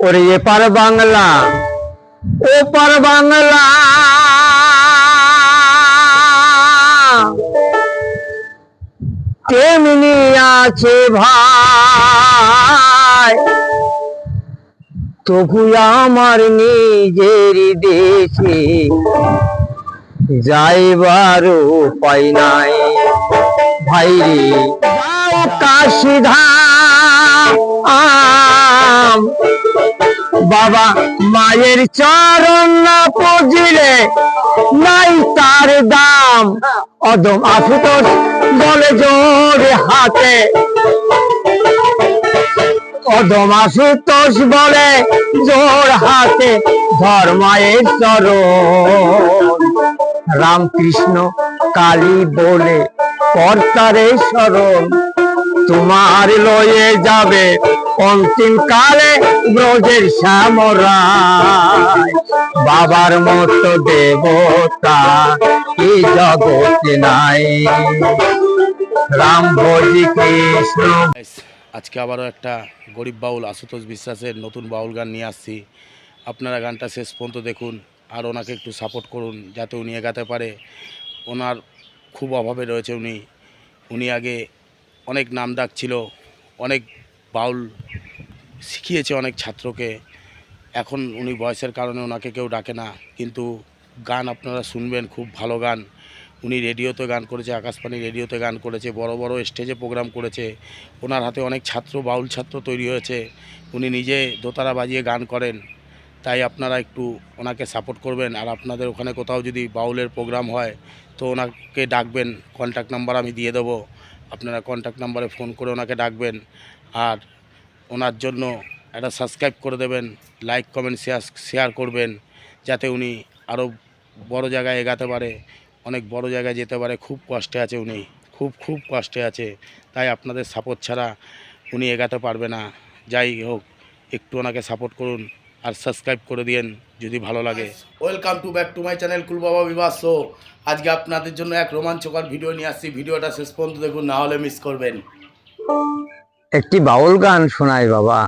ওরে এপার বাংলা ওপার বাংলা। তেমনি আছে ভাই? তবু আমার নিজের দেশে যাইবার উপায় নাই। ভাই রে। যাও কাশিধাম বাবা মায়ের চরণ না নাই তার দাম। অদম আশুতোষ বলে জোরে হাতে। অদম আশুতোষ বলে জোর হাতে ধর্মায়ের চরণ। রামকৃষ্ণ কালী বলে কর্তারে স্মরণ। তোমার লয়ে যাবে অন্তিম কালে ব্রজের শ্যামরায় বাবার মতো দেবতা এই জগতে নাই। রাম ভজি কৃষ্ণ। আজকে আবারও একটা গরিব বাউল আশুতোষ বিশ্বাসের নতুন বাউল গান নিয়ে আসছি। আপনারা গানটা শেষ পর্যন্ত দেখুন আর ওনাকে একটু সাপোর্ট করুন যাতে উনি এগাতে পারে। ওনার খুব অভাবে রয়েছে উনি। উনি আগে অনেক নাম ডাক ছিল, অনেক বাউল শিখিয়েছে অনেক ছাত্রকে। এখন উনি বয়সের কারণে ওনাকে কেউ ডাকে না। কিন্তু গান আপনারা শুনবেন, খুব ভালো গান। উনি রেডিওতে গান করেছে, আকাশবাণী রেডিওতে গান করেছে, বড় বড় স্টেজে প্রোগ্রাম করেছে। ওনার হাতে অনেক ছাত্র, বাউল ছাত্র তৈরি হয়েছে। উনি নিজে দোতারা বাজিয়ে গান করেন। তাই আপনারা একটু ওনাকে সাপোর্ট করবেন। আর আপনাদের ওখানে কোথাও যদি বাউলের প্রোগ্রাম হয়, তো ওনাকে ডাকবেন। কন্ট্যাক্ট নাম্বার আমি দিয়ে দেবো। আপনারা কন্ট্যাক্ট নাম্বারে ফোন করে ওনাকে ডাকবেন। আর ওনার জন্য একটা সাবস্ক্রাইব করে দেবেন। লাইক কমেন্ট শেয়ার শেয়ার করবেন। যাতে উনি আরও বড় জায়গায় এগাতে পারে। অনেক বড় জায়গায় যেতে পারে। খুব কষ্টে আছে উনি। খুব খুব কষ্টে আছে। তাই আপনাদের সাপোর্ট ছাড়া উনি এগাতে পারবে না। যাই হোক, একটু ওনাকে সাপোর্ট করুন। আর সাবস্ক্রাইব করে দিয়েন যদি ভালো লাগে। Welcome to back to my channel কুলবাবা বিবাহ শো আজকে আপনাদের জন্য এক রোমাঞ্চকর ভিডিও নিয়ে আসছি। ভিডিওটা শেষ পর্যন্ত দেখুন না হলে মিস করবেন। একটি বাউল গান শোনায় বাবা।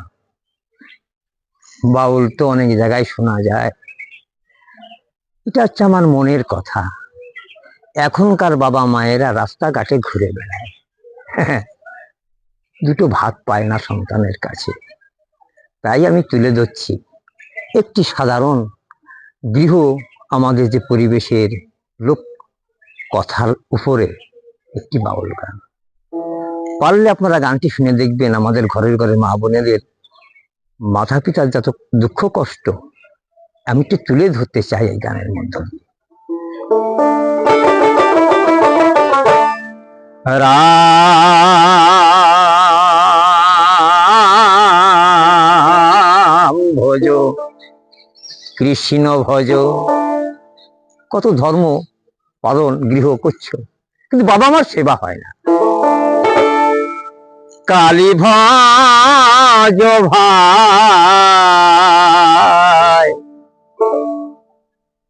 বাউল তো অনেক জায়গায় শোনা যায়। এটা হচ্ছে আমার মনের কথা। এখনকার বাবা মায়েরা রাস্তাঘাটে ঘুরে বেড়ায়। দুটো ভাত পায় না সন্তানের কাছে। তাই আমি তুলে ধরছি। একটি সাধারণ গৃহ আমাদের যে পরিবেশের লোক কথার উপরে একটি বাউল গান পারলে আপনারা গানটি শুনে দেখবেন আমাদের ঘরের ঘরে মা বোনেদের মাতা পিতার যত দুঃখ, কষ্ট, আমি একটু তুলে ধরতে চাই এই গানের মধ্যে। রাম ভজ কৃষ্ণ ভজ কত ধর্ম পালন গৃহ করছ, কিন্তু বাবা মার সেবা হয় না। কালী ভাজ ভাই,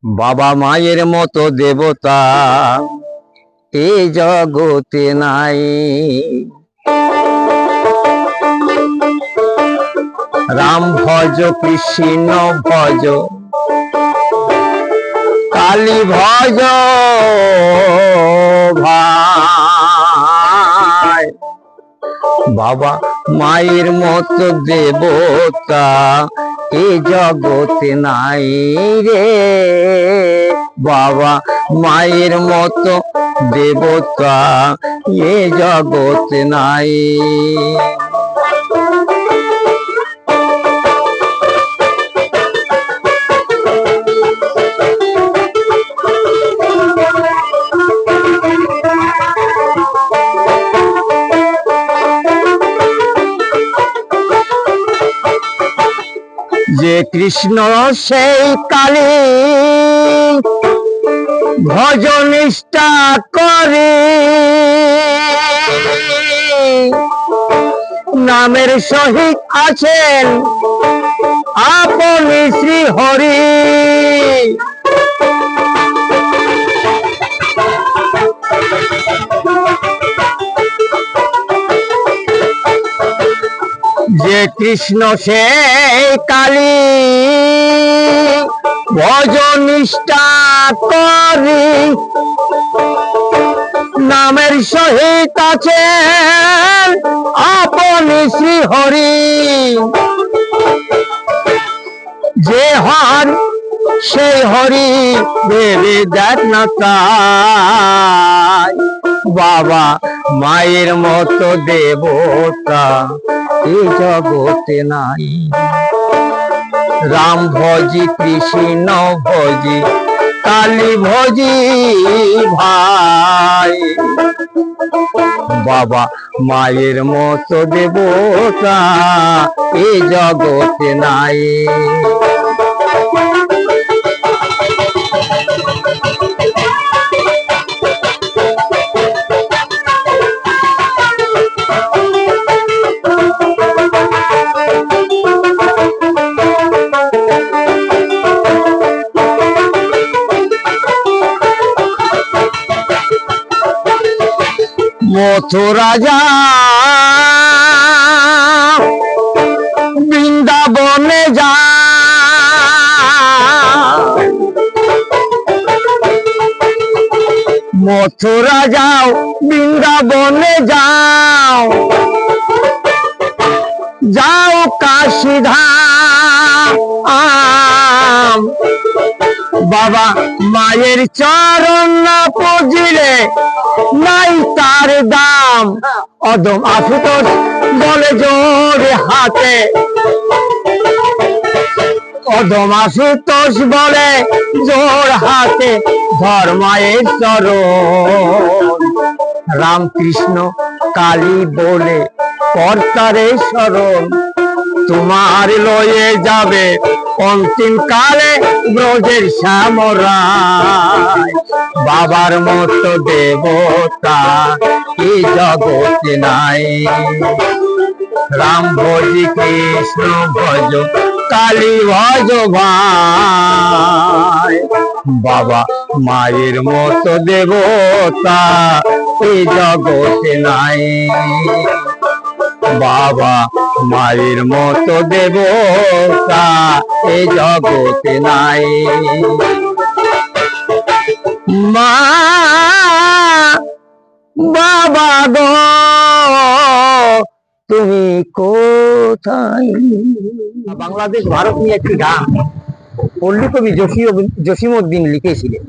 বাবা মায়ের মতো দেবতা এ জগতে নাই। রাম ভজ, কৃষ্ণ ভজ কালী ভজ ভাই। বাবা মায়ের মতো দেবতা এ জগতে নাই রে। বাবা মায়ের মতো দেবতা এ জগতে নাই। কৃষ্ণ সেই কালী ভজনিষ্ঠা করে। নামের সহিত আছেন আপনি শ্রী হরি। যে কৃষ্ণ সে কালী, ভজনিষ্ঠা করি। নামের সহিত আছেন আপন শ্রী হরি যে হর সেই হরি, দেবে বাবা মায়ের মতো দেবতা। জগতে নাই। রাম ভজি, কৃষ্ণ ভজি, কালী ভজি, ভাই। বাবা মায়ের মতো দেবতা এ জগতে নাই। মথুরা যা বৃন্দাবনে যা। মথুরা যাও বৃন্দাবনে যাও। যাও কাশিধাম বাবা মায়ের চরণ না পুজিলে নাই তার দাম। অদম আশুতোষ বলে জোরে হাতে। অদম আশুতোষ বলে জোর হাতে। ধর্মায়ের চরণ। রামকৃষ্ণ কালী বলে কর্তারে স্মরণ তোমার লয়ে যাবে অন্তিম কালে ব্রজের শ্যামরায় বাবার মতো দেবতা এই জগতে নাই। রাম ভজি, কৃষ্ণ ভজ, কালী ভজ ভাই। বাবা মায়ের মতো দেবতা এই জগতে নাই। বাবা মায়ের মতো দেবতা এই জগতে নাই। বাবা গো, তুমি কোথায়? বাংলাদেশ, ভারত নিয়ে একটি গান পল্লী কবি জসিম উদ্দিন লিখেছিলেন।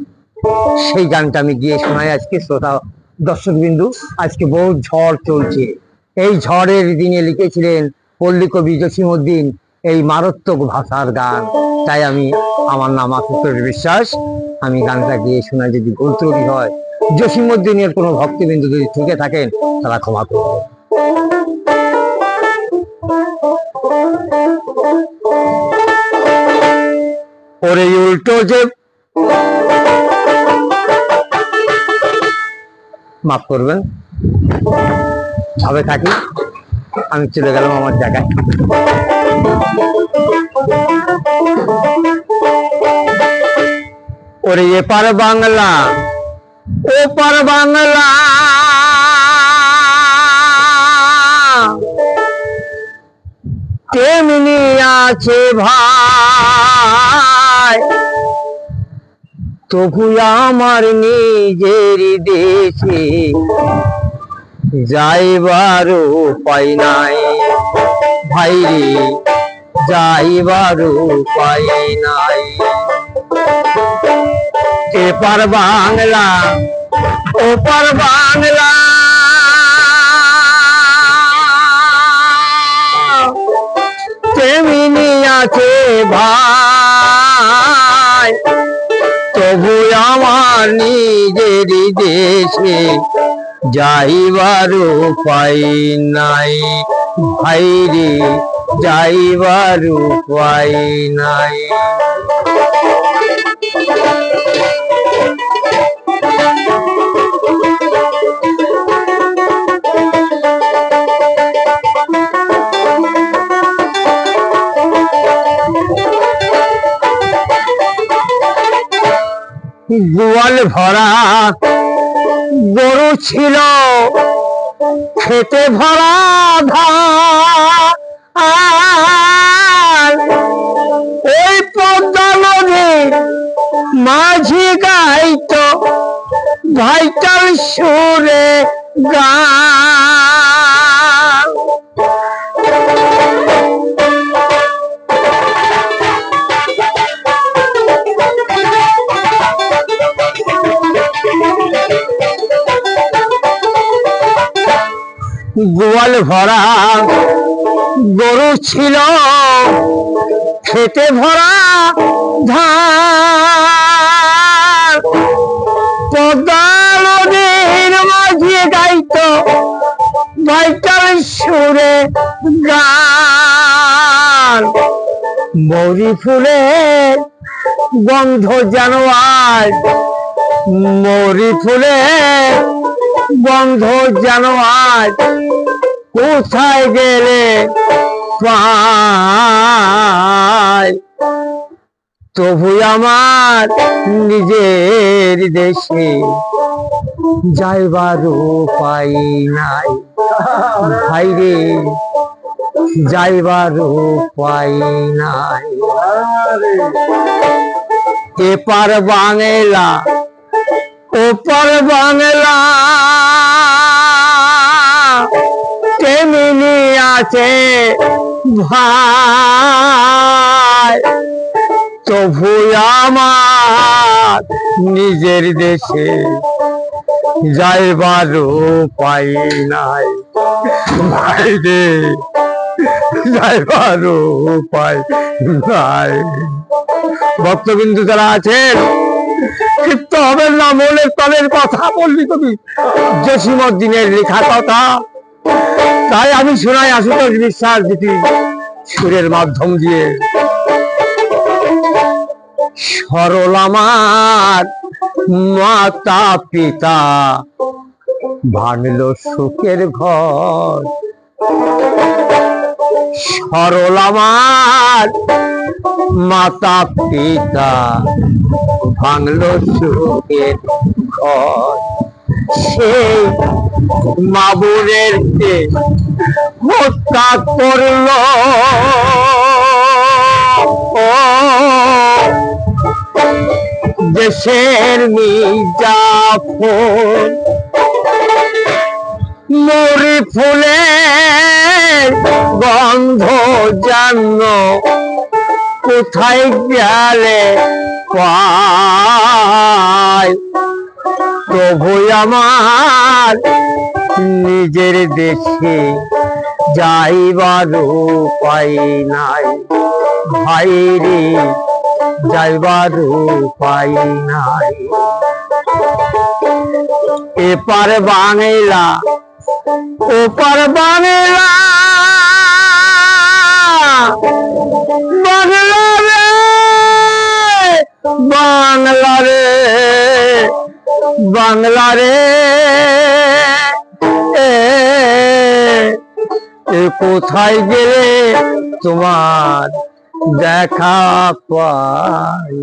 সেই গানটা আমি গিয়ে শোনাই আজকে, শ্রোতা দর্শক বিন্দু আজকে বহু ঝড় চলছে। এই ঝড়ের দিনে লিখেছিলেন পল্লী কবি জসিমউদ্দিন এই মারাত্মক ভাষার গান। তাই আমি, আমার নাম আশুতোষ বিশ্বাস। আমি গানটা গিয়ে শোনাই, যদি ভুল হয়। জসিমউদ্দিনের কোনো ভক্তবিন্দু যদি থেকে থাকেন, তারা ক্ষমা করবে ওরে উল্টো যে মাফ করবেন। ভাবে থাকি। আমি চলে গেলাম আমার জায়গায়। ওরে এপার বাংলা ওপার বাংলা। তেমনি আছে ভাই? তবু আমার নিজের দেশে যাইবার উপায় নাই। ভাই রে, যাইবার উপায় নাই। এপার বাংলা, ওপার বাংলা। আছে ভাই? তবু আমার নিজের দেশে যাইবার উপায় নাই। ভাই রে যাইবার উপায় নাই। গোয়াল ভরা গরু ছিল। খেতে ভরা ধান। ওই পদ্মা মাঝি গাইত ভাইটাল সুরে গা গোয়াল ভরা, গরু ছিল, খেতে ভরা ধান পদ্মা নদীর মাঝে গাইত ভাইটার সুরে গান। মৌরি ফুলের গন্ধ জানোয়ার মৌরি ফুলের গন্ধ জানোয়ার কোথায় গেলে তবু আমার নিজের দেশে যাইবার উপায় নাই। ভাইরে, যাইবার উপায় নাই। এপার বাংলা, ওপার বাংলা তেমনি আছে ভাই তবু আমার নিজের দেশে যাইবার উপায় নাই। ভাই রে, যাইবার উপায় নাই। ভক্তবিন্দু যারা আছেন, ক্ষিপ্ত হবেন না, মনের তলের কথা বললি তুমি জসিমদ্দিনের লেখা কথা তাই আমি শোনাই আশুতোষ বিশ্বাস দুটি সুরের মাধ্যম দিয়ে। সরল আমার মাতা পিতা ভাঙলো সুখের ঘর। সরল আমার মাতা পিতা ভাঙলো সুখের ঘর। সেই মাবুরের হত্যা করল? দেশের মির্জাফর মরি ফুলের গন্ধ জান্ন কোথায় গেলে পায়? প্রভু আমার, নিজের দেশে যাইবার উপায় নাই। ভাই রে, যাইবার উপায় নাই। এপার বাংলা, ওপার বাংলা। বাংলা রে বাংলা রে। বাংলা রে কোথায় গেলে তোমার দেখা পাই?